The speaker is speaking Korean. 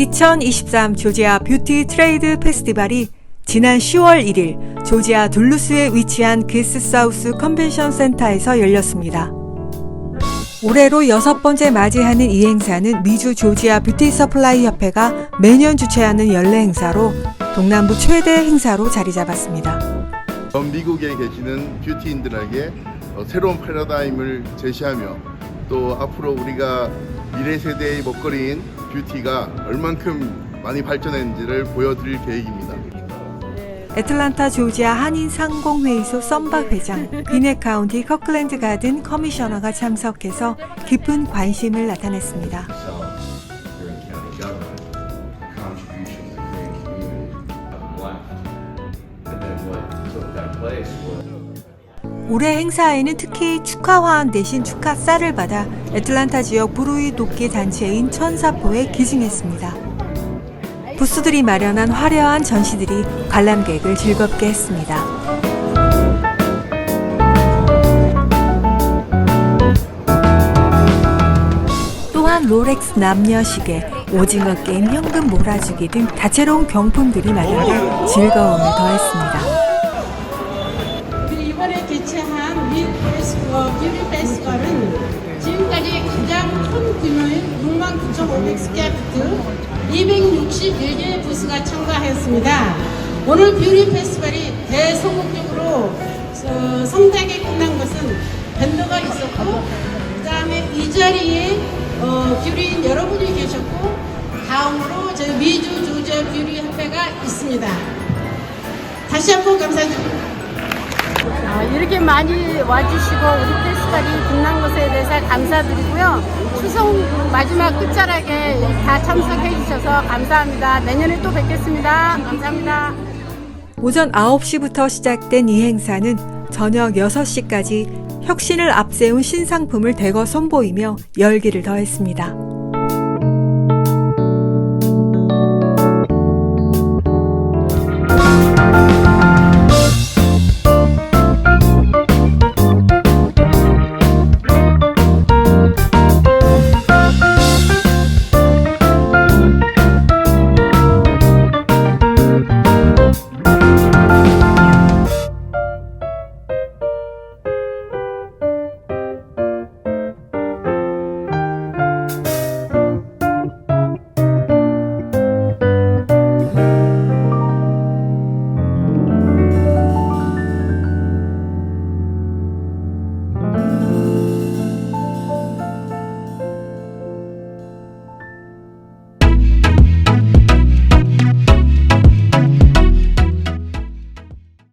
2023 조지아 뷰티 트레이드 페스티벌이 지난 10월 1일 조지아 둘루스에 위치한 기스 사우스 컨벤션 센터에서 열렸습니다. 올해로 여섯 번째 맞이하는 이 행사는 미주 조지아 뷰티 서플라이 협회가 매년 주최하는 연례 행사로 동남부 최대 행사로 자리 잡았습니다. 전 미국에 계시는 뷰티인들에게 어, 새로운 패러다임을 제시하며 또 앞으로 우리가 미래 세대의 먹거리인 뷰티가 얼만큼 많이 발전했는지를 보여드릴 계획입니다. 애틀란타 조지아 한인 상공회의소 썸박 회장, 비네 카운티 커클랜드 가든 커미셔너가 참석해서 깊은 관심을 나타냈습니다. ourselves here in county government, contribution to the green community of life. And then what took that place was 올해 행사에는 특히 축하 화환 대신 축하 쌀을 받아 애틀란타 지역 불우이 돕기 단체인 천사포에 기증했습니다. 부스들이 마련한 화려한 전시들이 관람객을 즐겁게 했습니다. 또한 롤렉스 남녀 시계, 오징어 게임 현금 몰아주기 등 다채로운 경품들이 마련해 즐거움을 더했습니다. 페스티벌, 뷰티 페스티벌은 지금까지 가장 큰 규모인 69,500스퀘어피트 261개의 부스가 참가했습니다. 오늘 뷰티 페스티벌이 대성공적으로 어, 성대하게 끝난 것은 밴드가 있었고 그 다음에 이 자리에 어, 뷰리인 여러분이 계셨고 다음으로 저희 미주 조지아 뷰리 협회가 있습니다. 다시 한번 감사드립니다. 아, 이렇게 많이 와주시고 우리 페스티벌이 끝난 것에 대해서 감사드리고요. 추석 마지막 끝자락에 다 참석해 주셔서 감사합니다. 내년에 또 뵙겠습니다. 감사합니다. 오전 9시부터 시작된 이 행사는 저녁 6시까지 혁신을 앞세운 신상품을 대거 선보이며 열기를 더했습니다.